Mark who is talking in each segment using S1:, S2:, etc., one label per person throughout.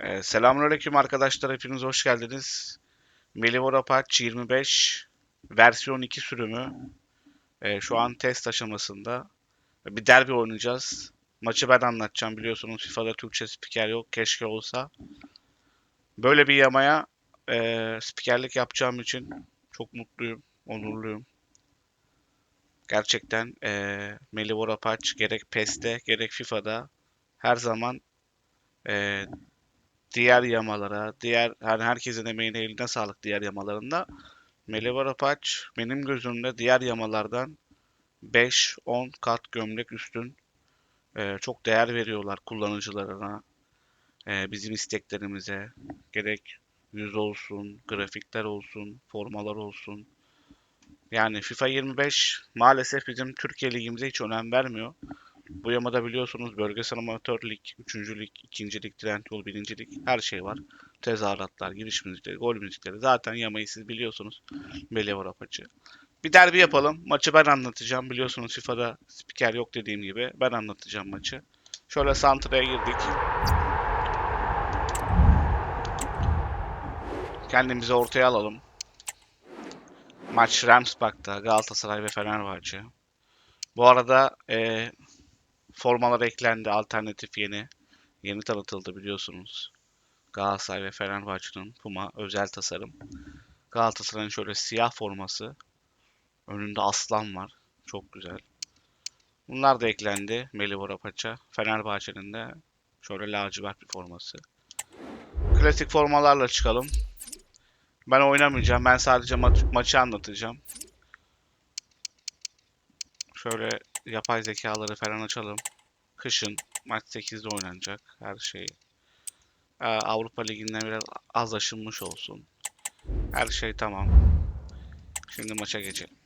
S1: Ee, selamünaleyküm arkadaşlar. Hepiniz hoş geldiniz. Melivora Patch 25 versiyon 2 sürümü. Ee, şu an test aşamasında. Bir derbi oynayacağız. Maçı ben anlatacağım biliyorsunuz. FIFA'da Türkçe spiker yok. Keşke olsa. Böyle bir yamaya e, spikerlik yapacağım için çok mutluyum, onurluyum. Gerçekten e, Melivora Patch gerek PES'te gerek FIFA'da her zaman e, diğer yamalara, diğer yani herkesin emeğine eline sağlık diğer yamalarında. Melivara Patch benim gözümde diğer yamalardan 5-10 kat gömlek üstün. Ee, çok değer veriyorlar kullanıcılarına, ee, bizim isteklerimize. Gerek yüz olsun, grafikler olsun, formalar olsun. Yani FIFA 25 maalesef bizim Türkiye ligimize hiç önem vermiyor. Bu yamada biliyorsunuz bölgesel amatör lig, 3. lig, 2. lig, Trendyol 1. lig her şey var. Tezahüratlar, giriş müzikleri, gol müzikleri. Zaten yamayı siz biliyorsunuz. Belevor Apaçı. Bir derbi yapalım. Maçı ben anlatacağım. Biliyorsunuz FIFA'da spiker yok dediğim gibi. Ben anlatacağım maçı. Şöyle Santra'ya girdik. Kendimizi ortaya alalım. Maç Ramsbach'ta Galatasaray ve Fenerbahçe. Bu arada eee Formalar eklendi. Alternatif yeni. Yeni tanıtıldı biliyorsunuz. Galatasaray ve Fenerbahçe'nin Puma özel tasarım. Galatasaray'ın şöyle siyah forması. Önünde aslan var. Çok güzel. Bunlar da eklendi. Melibora Paça. Fenerbahçe'nin de şöyle lacivert bir forması. Klasik formalarla çıkalım. Ben oynamayacağım. Ben sadece ma- maçı anlatacağım. Şöyle yapay zekaları falan açalım. Kışın maç 8'de oynanacak her şey. Ee, Avrupa Ligi'nden biraz az aşınmış olsun. Her şey tamam. Şimdi maça geçelim.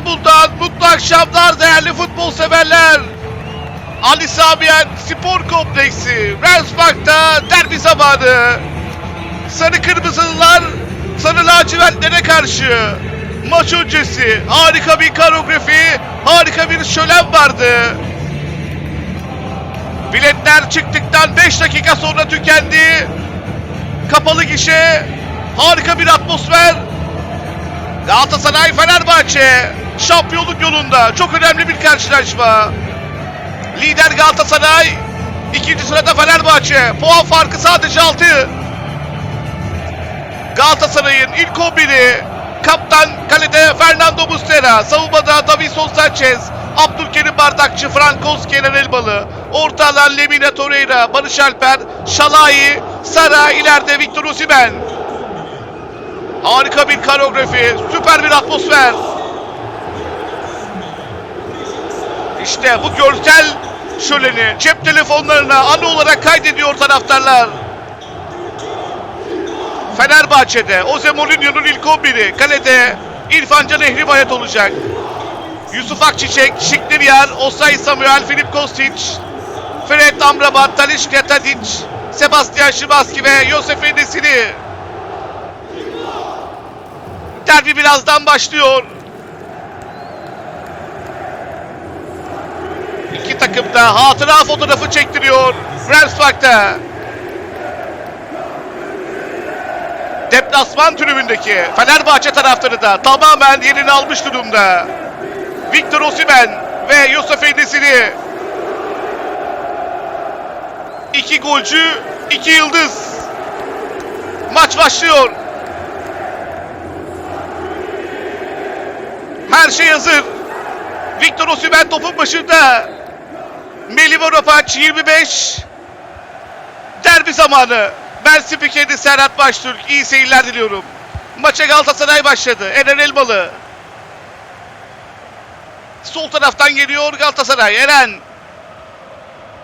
S1: İstanbul'dan mutlu akşamlar değerli futbol severler. Ali Samiyen Spor Kompleksi Rensbach'ta derbi zamanı. Sarı Kırmızılılar Sarı Lacivertlere karşı maç öncesi harika bir koreografi, harika bir şölen vardı. Biletler çıktıktan 5 dakika sonra tükendi. Kapalı gişe, harika bir atmosfer. Galatasaray Fenerbahçe şampiyonluk yolunda çok önemli bir karşılaşma. Lider Galatasaray, ikinci sırada Fenerbahçe. Puan farkı sadece 6. Galatasaray'ın ilk 11'i kaptan kalede Fernando Muslera, savunmada Davison Sanchez, Abdülkerim Bardakçı, Frankos Kenan Elmalı, ortalar Lemine Torreira, Barış Alper, Şalai, Sara, ileride Victor Osimhen. Harika bir koreografi, süper bir atmosfer. İşte bu görsel şöleni cep telefonlarına anı olarak kaydediyor taraftarlar. Fenerbahçe'de Jose Mourinho'nun ilk 11'i kalede İrfan Can Ehribayat olacak. Yusuf Akçiçek, Şikliryar, Osay Samuel, Filip Kostic, Fred Amrabat, Talişka Tadic, Sebastian Szymanski ve Yosef Enesini. Derbi birazdan başlıyor. İki takım da hatıra fotoğrafı çektiriyor. Ramsbach'ta. Deplasman tribündeki Fenerbahçe taraftarı da tamamen yerini almış durumda. Victor Osimhen ve Yusuf Enesini. İki golcü, iki yıldız. Maç başlıyor. Her şey hazır. Victor Osimhen topun başında. Melih Rapaç 25. Derbi zamanı. Ben spikeri Serhat Baştürk. İyi seyirler diliyorum. Maça Galatasaray başladı. Eren Elmalı. Sol taraftan geliyor Galatasaray. Eren.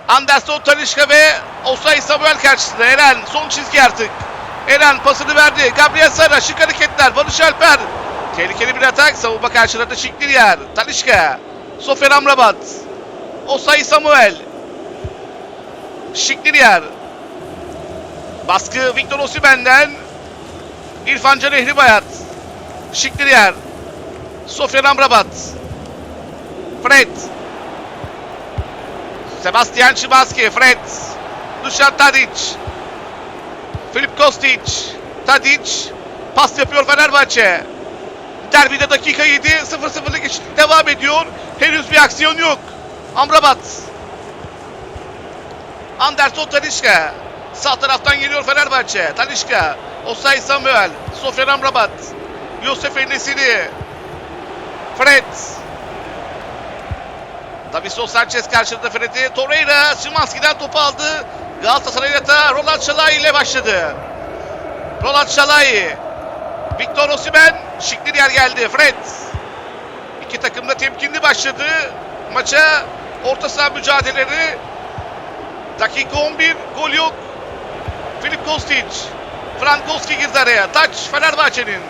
S1: Anderson Talişka ve Osay Samuel karşısında. Eren son çizgi artık. Eren pasını verdi. Gabriel Sara şık hareketler. Barış Alper. Tehlikeli bir atak. Savunma karşıladı Şikliyer. Talişka. Sofer Amrabat. Osay Samuel. Şikliyer. Baskı Victor Osimhen'den. İrfan Can Ehribayat. Şikliyer. Sofyan Amrabat. Fred. Sebastian Szymanski. Fred. Dušan Tadic. Filip Kostic. Tadic. Pas yapıyor Fenerbahçe. Derbide dakika 7. 0-0'lık eşitlik devam ediyor. Henüz bir aksiyon yok. Amrabat. Anderson Talişka. Sağ taraftan geliyor Fenerbahçe. Talişka. Osay Samuel. Sofyan Amrabat. Yosef Enesiri. Fred. Davison Sanchez karşıladı Fred'i. Torreira Szymanski'den topu aldı. Galatasaray yatağı Roland Şalay ile başladı. Roland Şalay. Victor Osimhen. Şıklı yer geldi. Fred. İki takım da temkinli başladı. Maça orta saha mücadeleleri. Dakika 11. Gol yok. Filip Kostic. Frankowski girdi araya. Taç Fenerbahçe'nin.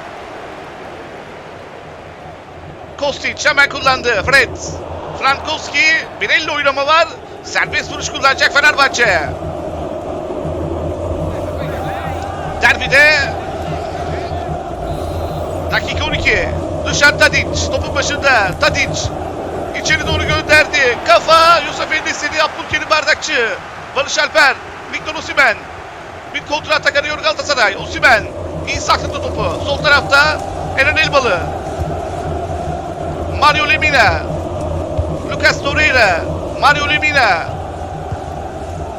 S1: Kostic hemen kullandı. Fred. Frankowski bir elle oynama var. Serbest vuruş kullanacak Fenerbahçe. Derbide dakika 12. Dışarı Tadic. Topun başında. Tadic. İçeri doğru gönderdi. Kafa Yusuf Endesiri. Abdülkerim Bardakçı. Barış Alper. Victor Osimhen. Bir kontra atak arıyor Galatasaray. Osimhen. İyi sakladı topu. Sol tarafta Eren Elmalı. Mario Lemina. Lucas Torreira. Mario Lemina.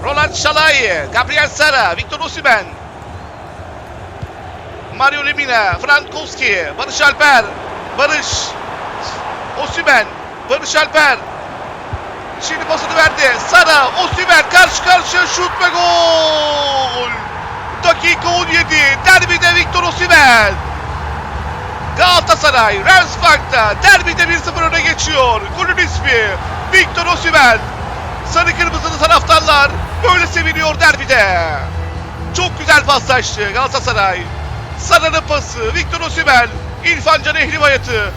S1: Roland Şalay. Gabriel Sara. Victor Osimhen. Mario Lemina. Frankowski. Barış Alper. Barış. Osimhen. Barış Alper. Şimdi pasını verdi. Sara. Osimhen karşı karşıya şut ve gol. Dakika 17. Derbide Victor Osimhen. Galatasaray Rens Park'ta derbide 1-0 öne geçiyor. Golün ismi Victor Osimhen. Sarı kırmızılı taraftarlar böyle seviniyor derbide. Çok güzel paslaştı Galatasaray. Sarı'nın pası Victor Osimhen. İrfan Can Ehribayat'ı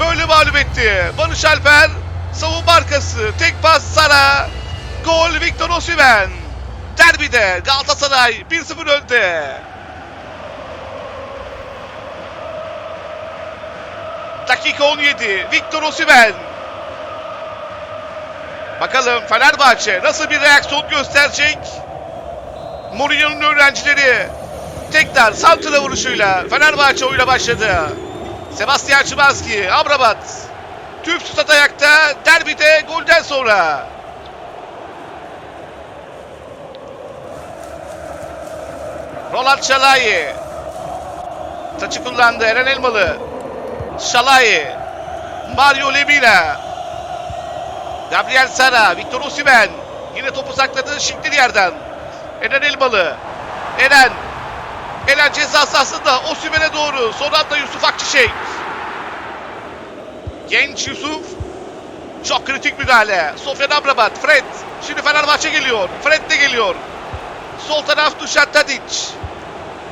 S1: böyle mağlup etti. Barış Alper savunma arkası. Tek pas Sara. Gol Victor Osimhen. Derbide Galatasaray 1-0 önde. Dakika 17. Victor Osimhen. Bakalım Fenerbahçe nasıl bir reaksiyon gösterecek? Mourinho'nun öğrencileri tekrar santra vuruşuyla Fenerbahçe oyuna başladı. Sebastian Szymanski, Amrabat. Tüpsüz at ayakta derbide golden sonra. Roland Şalai. Taçı kullandı Eren Elmalı. Şalai. Mario Lemina. Gabriel Sara. Victor Osimhen. Yine topu sakladı şimdi yerden. Eren Elmalı. Eren. Eren ceza sahasında Osimhen'e doğru. Son anda Yusuf Akçiçek. Genç Yusuf. Çok kritik müdahale. Sofyan Amrabat. Fred. Şimdi Fenerbahçe geliyor. Fred de geliyor. Sol taraf Dušan Tadic.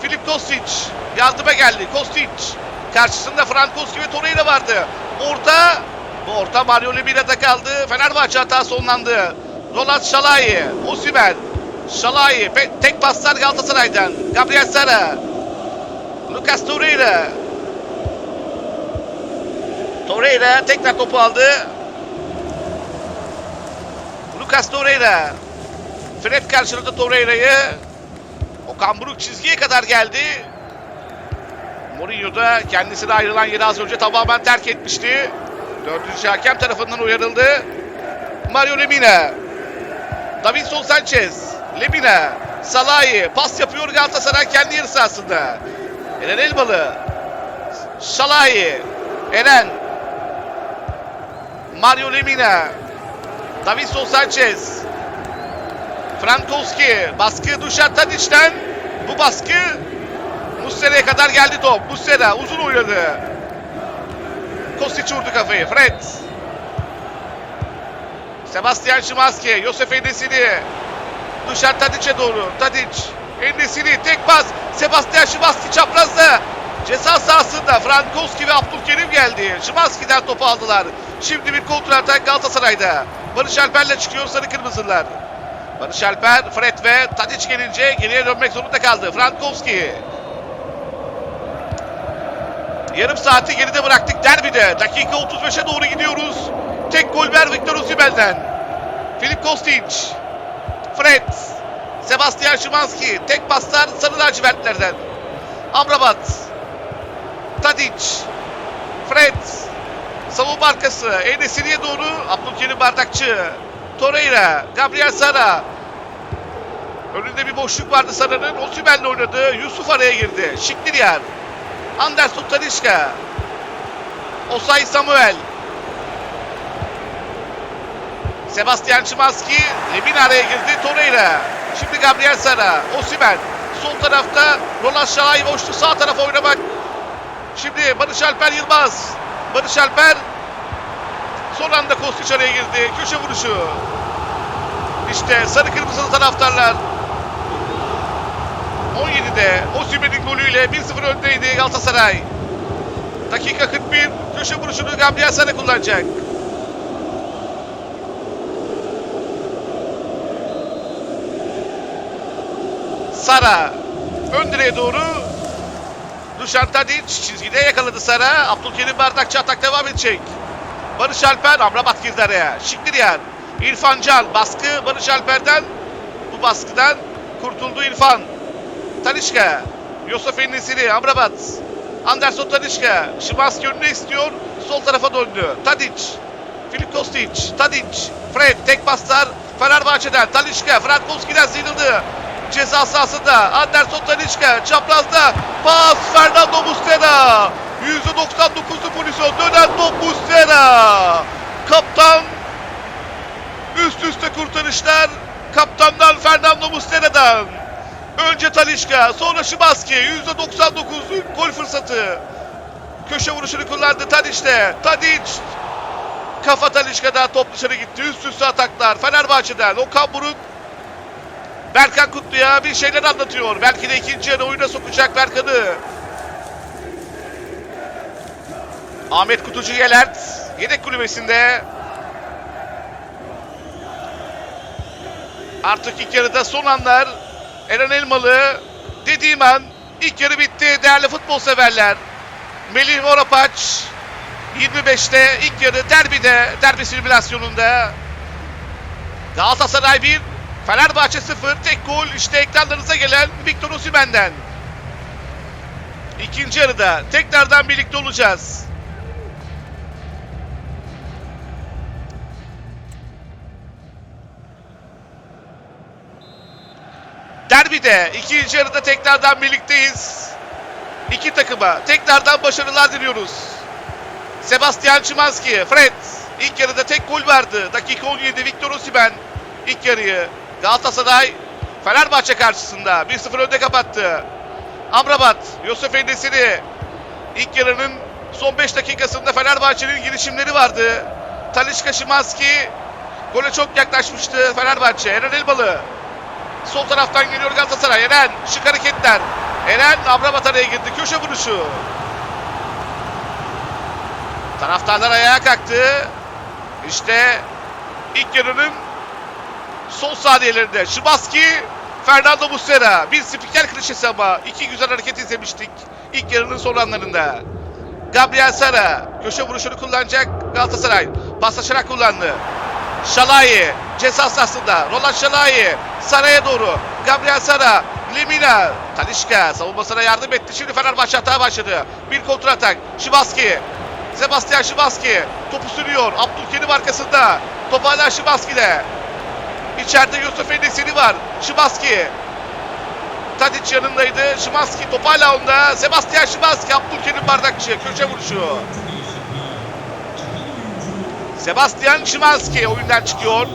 S1: Filip Kostic. Yardıma geldi. Kostic. Karşısında Frankowski ve Torreira vardı. Orta. Bu orta Mario Lemina'da kaldı. Fenerbahçe hata sonlandı. Roland Şalai. Osimhen. Şalai. Pe- tek paslar Galatasaray'dan. Gabriel Sara. Lucas Torreira. Torreira tekrar topu aldı. Lucas Torreira. Fred karşıladı Torreira'yı. Okan Buruk çizgiye kadar geldi. Mourinho da kendisine ayrılan yeri az önce tamamen terk etmişti. Dördüncü hakem tarafından uyarıldı. Mario Lemina. Davinson Sanchez. Lemina. Salahi. Pas yapıyor Galatasaray kendi yarı sahasında. Eren Elmalı. Salahi. Eren. Mario Lemina. Davinson Sanchez. Frankowski. Baskı Dušan Tadic'ten. Bu baskı Muslera'ya kadar geldi top. Muslera uzun oynadı. Kostic vurdu kafayı. Fred. Sebastian Szymanski, Yosef Enesini. Dışarı Tadic'e doğru. Tadic, Enesini tek pas. Sebastian Szymanski çaprazda. Ceza sahasında Frankowski ve Abdülkerim geldi. Szymanski'den topu aldılar. Şimdi bir kontra atak Galatasaray'da. Barış Alper'le çıkıyor sarı kırmızılar. Barış Alper, Fred ve Tadic gelince geriye dönmek zorunda kaldı. Frankowski. Yarım saati geride bıraktık derbide. Dakika 35'e doğru gidiyoruz. Tek gol ver Victor Osimhen'den. Filip Kostic. Fred. Sebastian Szymanski. Tek paslar sarı lacivertlerden. Amrabat. Tadic. Fred. Savunma arkası. Enesiri'ye doğru Abdülkerim Bardakçı. Torreira. Gabriel Sara. Önünde bir boşluk vardı Sara'nın. Osimhen'le oynadı. Yusuf araya girdi. Şikliyer. Anderson Talişka. Osay Samuel. Sebastian Szymanski. Lemin araya girdi. Torreira. Şimdi Gabriel Sara. Osimhen. Sol tarafta Roland Şalay boştu. Sağ tarafa oynamak. Şimdi Barış Alper Yılmaz. Barış Alper. Son anda Kostiç araya girdi. Köşe vuruşu. İşte sarı kırmızılı taraftarlar 17'de Osimhen'in golüyle 1-0 öndeydi Galatasaray. Dakika 41 köşe vuruşunu Gabriel Sara kullanacak. Sara ön direğe doğru Dušan Tadic çizgide yakaladı Sara. Abdülkerim Bardakçı atak devam edecek. Barış Alper Amrabat girdi araya. Şikliyer. İrfan Can baskı Barış Alper'den. Bu baskıdan kurtuldu İrfan. Talişka. Yosef Enesiri. Amrabat. Anderson Talişka. Şimanski önüne istiyor. Sol tarafa döndü. Tadic. Filip Kostic. Tadic. Fred. Tek paslar. Fenerbahçe'den. Talişka. Frankowski'den sıyrıldı. Ceza sahasında. Anderson Talişka. Çaprazda. Pas. Fernando Muslera. %99'lu pozisyon. Dönen top Muslera. Kaptan. Üst üste kurtarışlar. Kaptandan Fernando Muslera'dan. Önce Talişka, sonra Şimanski. %99'luk gol fırsatı. Köşe vuruşunu kullandı Tadic'te. Tadic. Kafa Talişka'dan top dışarı gitti. Üst üste ataklar. Fenerbahçe'den. Okan Buruk Berkan Kutlu'ya bir şeyler anlatıyor. Belki de ikinci yarı oyuna sokacak Berkan'ı. Ahmet Kutucu Yelert yedek kulübesinde. Artık ilk yarıda son anlar. Eren Elmalı dediğim an ilk yarı bitti değerli futbol severler. Melih Morapaç 25'te ilk yarı derbide, derbi simülasyonunda. Galatasaray 1, Fenerbahçe 0, tek gol işte ekranlarınıza gelen Victor Osimhen'den. İkinci yarıda tekrardan birlikte olacağız. Derbide ikinci yarıda tekrardan birlikteyiz. İki takıma tekrardan başarılar diliyoruz. Sebastian Szymanski, Fred. İlk yarıda tek gol vardı. Dakika 17 Victor Osimhen ilk yarıyı Galatasaray Fenerbahçe karşısında 1-0 önde kapattı. Amrabat, Yosef Endesiri ilk yarının son 5 dakikasında Fenerbahçe'nin girişimleri vardı. Talişka Szymanski gole çok yaklaşmıştı Fenerbahçe. Eren Elmalı Sol taraftan geliyor Galatasaray. Eren şık hareketler. Eren Amrabat araya girdi. Köşe vuruşu. Taraftarlar ayağa kalktı. İşte ilk yarının son saniyelerinde Şimanski, Fernando Muslera. Bir spiker klişesi ama iki güzel hareket izlemiştik ilk yarının son anlarında. Gabriel Sara köşe vuruşunu kullanacak Galatasaray. Paslaşarak kullandı. Şalayi ceza sahasında. Roland Şalayi Sara'ya doğru. Gabriel Sara. Lemina. Talişka savunmasına yardım etti. Şimdi Fenerbahçe hata başladı. Bir kontra atak. Şimanski. Sebastian Şimanski. Topu sürüyor. Abdülkerim arkasında. Top hala Şimanski'de. İçeride Yusuf Enesiri var. Şimanski. Tadic yanındaydı. Şimanski top hala onda. Sebastian Şimanski. Abdülkerim bardakçı. Köşe vuruşu. Sebastian Szymanski oyundan çıkıyor.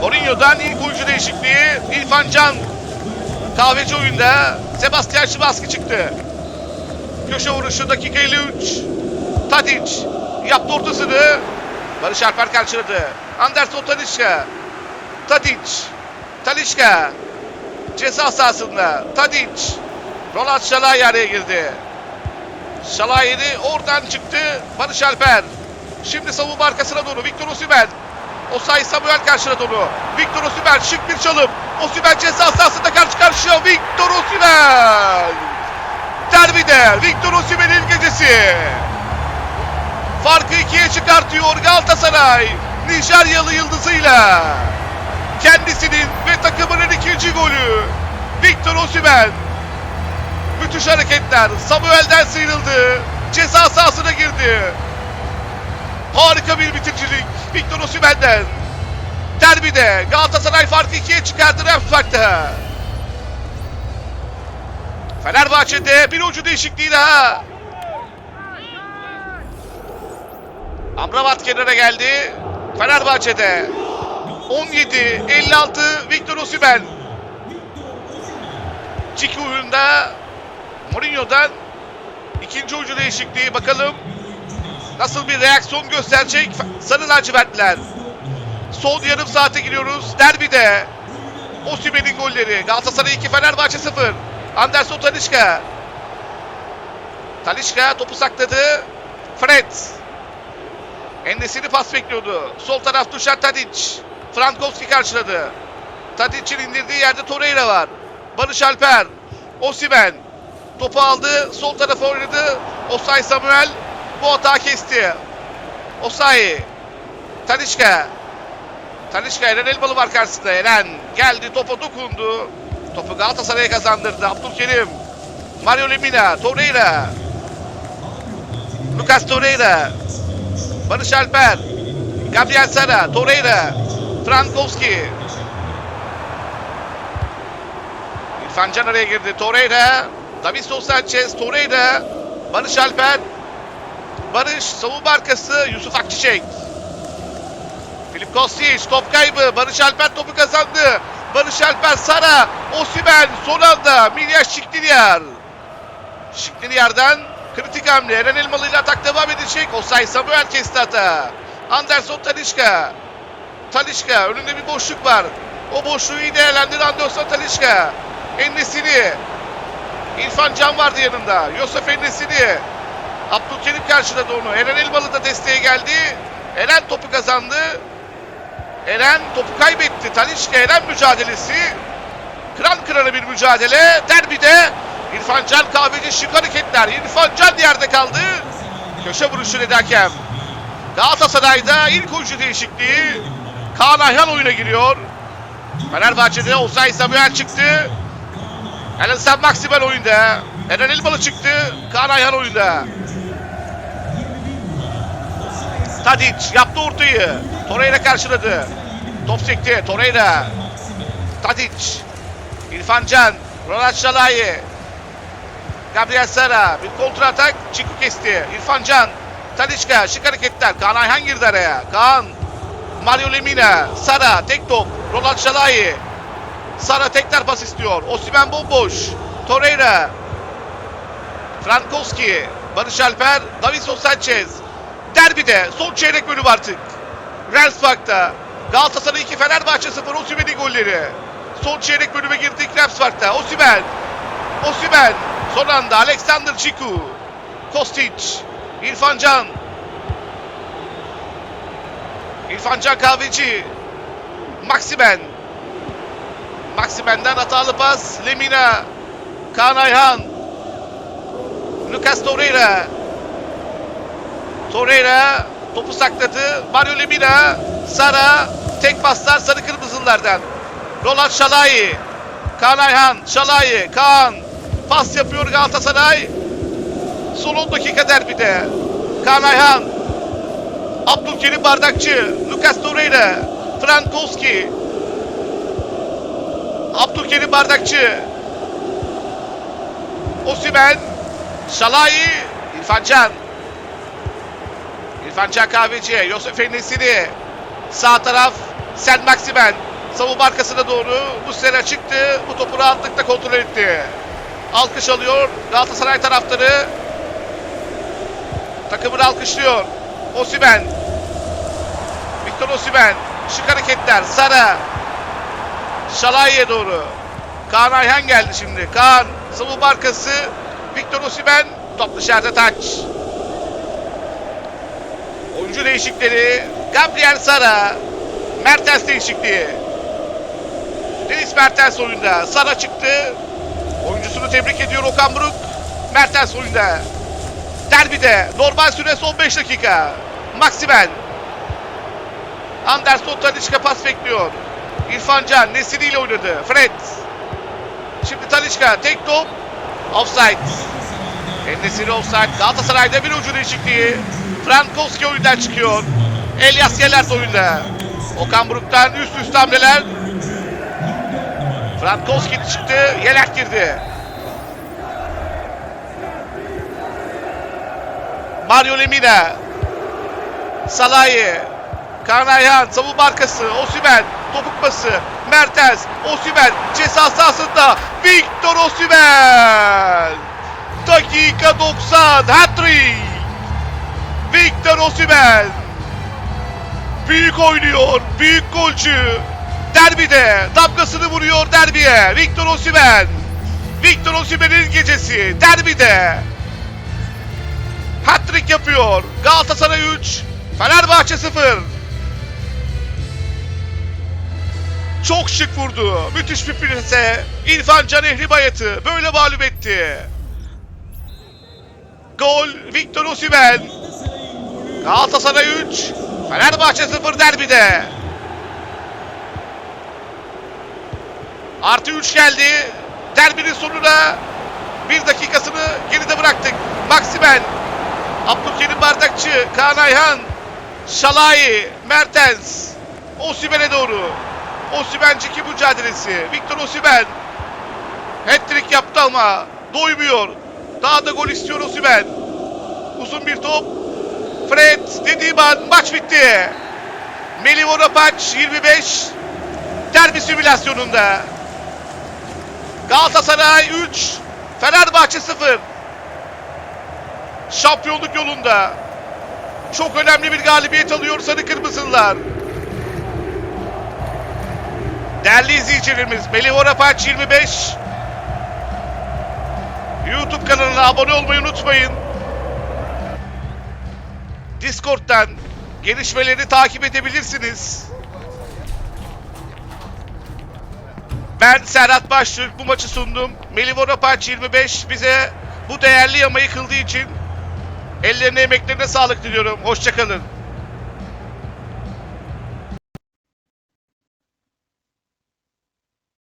S1: Mourinho'dan ilk oyuncu değişikliği İrfan Can kahveci oyunda Sebastian Szymanski çıktı. Köşe vuruşu dakika 53. Tadic yaptı ortasını. Barış Alper karşıladı. Anderson Talişka. Tadic. Talişka. Ceza sahasında. Tadic. Roland Şalay araya girdi. Şalay'ını oradan çıktı. Barış Alper. Şimdi savunma arkasına doğru. Victor Osimhen. Osay Samuel karşıladı onu. Victor Osimhen şık bir çalım. Osimhen ceza sahasında karşı karşıya. Victor Osimhen. Derbide Victor Osimhen'in gecesi. Farkı ikiye çıkartıyor Galatasaray. Nijeryalı yıldızıyla. Kendisinin ve takımının ikinci golü. Victor Osimhen. Müthiş hareketler. Samuel'den sıyrıldı. Ceza sahasına girdi. Harika bir bitiricilik. Victor Osimhen'den. Derbide Galatasaray farkı ikiye çıkardı Remspark'ta. Fenerbahçe'de bir ucu değişikliği daha. Amrabat kenara geldi. Fenerbahçe'de 17 56 Victor Osimhen. Çiki oyunda Mourinho'dan ikinci oyuncu değişikliği bakalım nasıl bir reaksiyon gösterecek Sarı lacivertler. Son yarım saate giriyoruz. Derbide Osimhen'in golleri. Galatasaray 2 Fenerbahçe 0. Anderson Talişka. Talişka topu sakladı. Fred. Endesini pas bekliyordu. Sol taraf Dušan Tadic. Frankowski karşıladı. Tadic'in indirdiği yerde Torreira var. Barış Alper. Osimhen. Topu aldı. Sol tarafa oynadı. Osay Samuel. Bu hata kesti. Osay. Talişka. Talişka Eren Elmalı var karşısında. Eren geldi topa dokundu. Topu Galatasaray'a kazandırdı. Abdülkerim. Mario Lemina. Torreira. Lucas Torreira. Barış Alper. Gabriel Sara. Torreira. Frankowski. İrfan Can araya girdi. Torreira. Davinson Sanchez. Torreira. Barış Alper. Barış savunma arkası Yusuf Akçiçek. Filip Kostic top kaybı. Barış Alper topu kazandı. Barış Alper Sara. Osimhen son anda. Milyaş Şiklinyar. Şiklinyar'dan kritik hamle. Eren Elmalı ile atak devam edecek. Osay Samuel kesti hata. Anderson Talişka. Talişka önünde bir boşluk var. O boşluğu iyi değerlendirdi Anderson Talişka. Ennesini. İrfan Can vardı yanında. Yosef Ennesini. Abdülkerim karşıladı onu. Eren Elmalı da desteğe geldi. Eren topu kazandı. Eren topu kaybetti. Talişka Eren mücadelesi. Kıran kırana bir mücadele. Derbide İrfan Can kahveci şık hareketler. İrfan Can yerde kaldı. Köşe vuruşu dedi hakem. Galatasaray'da ilk oyuncu değişikliği. Kaan Ayhan oyuna giriyor. Fenerbahçe'de Osay Samuel çıktı. Eren Sen Maksimal oyunda. Eren Elmalı çıktı. Kaan Ayhan oyunda. Tadic yaptı ortayı. Torreira karşıladı. Top sekti. Torreira. Tadic. İrfan Can. Ronald Şalay. Gabriel Sara. Bir kontra atak. Çiku kesti. İrfan Can. Talişka. Şık hareketler. Kaan Ayhan girdi araya. Kaan. Mario Lemina. Sara. Tek top. Ronald Şalay. Sara tekrar pas istiyor. Osimhen bomboş. Torreira. Frankowski. Barış Alper. Davinson Sanchez. Derbide son çeyrek bölüm artık. Renspark'ta. Galatasaray 2 Fenerbahçe 0 Osimhen'in golleri. Son çeyrek bölüme girdik Renspark'ta. Osimhen. Osimhen. Son anda Alexander Çiku. Kostic. İrfan Can. İrfan Can Kahveci. Maksimen. Maksimen'den hatalı pas. Lemina. Kaan Ayhan. Lucas Torreira. Torreira topu sakladı. Mario Lemina. Sara. Tek paslar sarı kırmızılardan. Roland Şalay. Kaan Ayhan. Şalay. Kaan. Pas yapıyor Galatasaray. Son 10 dakika derbide. Kaan Ayhan. Abdülkerim Bardakçı. Lucas Torreira. Frankowski. Abdülkerim Bardakçı. Osimhen. Şalay. İrfan Can. İrfan Can Kahveci. Yosef Enesini. Sağ taraf. Sen Maksimen. Savunma arkasına doğru. Sene çıktı. Bu topu rahatlıkla kontrol etti. Alkış alıyor. Galatasaray taraftarı. Takımını alkışlıyor. Osimhen. Victor Osimhen. Şık hareketler. Sara. Şalay'e doğru. Kaan Ayhan geldi şimdi. Kaan savunma arkası. Victor Osimhen. Top dışarıda taç. Oyuncu değişikleri. Gabriel Sara. Mertens değişikliği. Deniz Mertens oyunda. Sara çıktı. Oyuncusunu tebrik ediyor Okan Buruk. Mertens oyunda. Derbide normal süre son 5 dakika. Maximen. Anderson Talisca pas bekliyor. İrfan Can Nesiri ile oynadı. Fred. Şimdi Talisca tek top. Offside. Nesiri offside. Galatasaray'da bir ucu değişikliği. Frankowski oyundan çıkıyor. Elias Yelert oyunda. Okan Buruk'tan üst üste hamleler. Frankowski çıktı. Yelert girdi. Mario Lemina. Salahi. Kaan Ayhan savunma arkası. Osimhen. Topuk pası. Mertens. Osimhen. Ceza sahasında. Victor Osimhen. Dakika 90. Hat-trick. Victor Osimhen. Büyük oynuyor. Büyük golcü. Derbide damgasını vuruyor derbiye. Victor Osimhen. Victor Osimhen'in gecesi. Derbide. Hat-trick yapıyor. Galatasaray 3, Fenerbahçe 0. Çok şık vurdu. Müthiş bir plase. İrfan Can Ehri Bayat'ı böyle mağlup etti. Gol Victor Osimhen. Galatasaray 3, Fenerbahçe 0 derbide. Artı 3 geldi. Derbinin sonuna bir dakikasını geride bıraktık. Maximen Abdülkerim Bardakçı, Kaan Ayhan, Şalai, Mertens, Osimhen'e doğru. Osimhen'ciki mücadelesi. Victor Osimhen. Hat-trick yaptı ama doymuyor. Daha da gol istiyor Osimhen. Uzun bir top. Fred dediğim an maç bitti. Melih Orapaç 25. Derbi simülasyonunda. Galatasaray 3. Fenerbahçe 0 şampiyonluk yolunda. Çok önemli bir galibiyet alıyor Sarı Kırmızılar. Değerli izleyicilerimiz Melih Orapaç 25. YouTube kanalına abone olmayı unutmayın. Discord'dan gelişmeleri takip edebilirsiniz. Ben Serhat Baştürk bu maçı sundum. Melih Orapaç 25 bize bu değerli yamayı kıldığı için Ellerine emeklerine sağlık diliyorum. Hoşçakalın.